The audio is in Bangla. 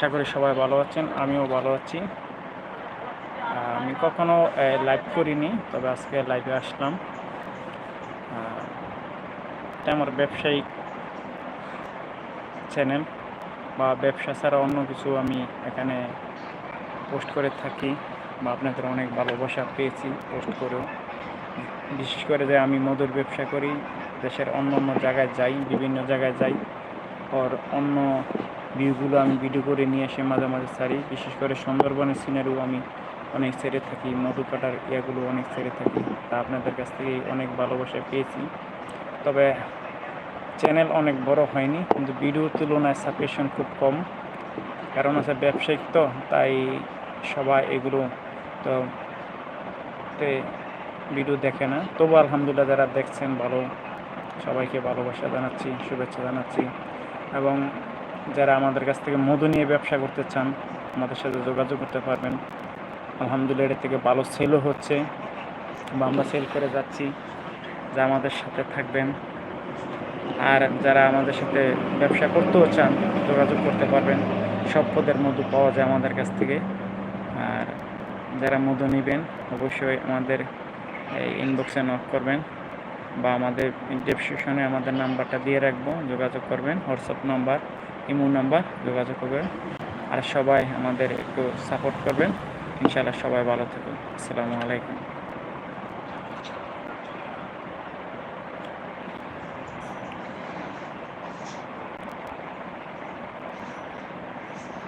আশা করি সবাই ভালো আছেন, আমিও ভালো আছি। আমি কখনো লাইভ করিনি, তবে আজকে লাইভে আসলাম। এটা আমার ব্যবসায়িক চ্যানেল বা ব্যবসা ছাড়া অন্য কিছু আমি এখানে পোস্ট করে থাকি বা আপনাদের অনেক ভালোবাসা পেয়েছি পোস্ট করেও। বিশেষ করে যে আমি মধুর ব্যবসা করি, দেশের অন্য অন্য জায়গায় যাই, বিভিন্ন জায়গায় যাই আর অন্য ভিউগুলো আমি ভিডিও করে নিয়ে এসে মাঝে মাঝে ছাড়ি বিশেষ করে সুন্দরবনের সিনারিও আমি অনেক ছেড়ে থাকি, মধু কাটার ইয়েগুলো অনেক ছেড়ে থাকি। তা আপনাদের কাছ থেকে অনেক ভালোবাসা পেয়েছি। তবে চ্যানেল অনেক বড় হয়নি, কিন্তু ভিডিওর তুলনায় সাবস্ক্রিপশন খুব কম। কারণ আছে ব্যবসায়িক তো, তাই সবাই এগুলো তো তে ভিডিও দেখে না। তবু আলহামদুলিল্লাহ যারা দেখছেন, ভালো, সবাইকে ভালোবাসা জানাচ্ছি, শুভেচ্ছা জানাচ্ছি। এবং যারা আমাদের কাছ থেকে মধু নিয়ে ব্যবসা করতে চান, আমাদের সাথে যোগাযোগ করতে পারবেন। আলহামদুলিল্লাহ এর থেকে ভালো সেলও হচ্ছে বা আমরা সেল করে যাচ্ছি, যা আমাদের সাথে থাকবেন। আর যারা আমাদের সাথে ব্যবসা করতেও চান, যোগাযোগ করতে পারবেন। সব পদের মধু পাওয়া যায় আমাদের কাছ থেকে। আর যারা মধু নেবেন, অবশ্যই আমাদের এই ইনবক্সে নক করবেন বা আমাদের ডিসক্রিপশনে আমাদের নাম্বারটা দিয়ে রাখব। যোগাযোগ করবেন হোয়াটসঅ্যাপ নাম্বার ইমো নাম্বার, যোগাযোগ করবেন। আর সবাই আমাদের একটু সাপোর্ট করবেন। ইনশাআল্লাহ সবাই ভালো থাকবেন। আসসালামু আলাইকুম।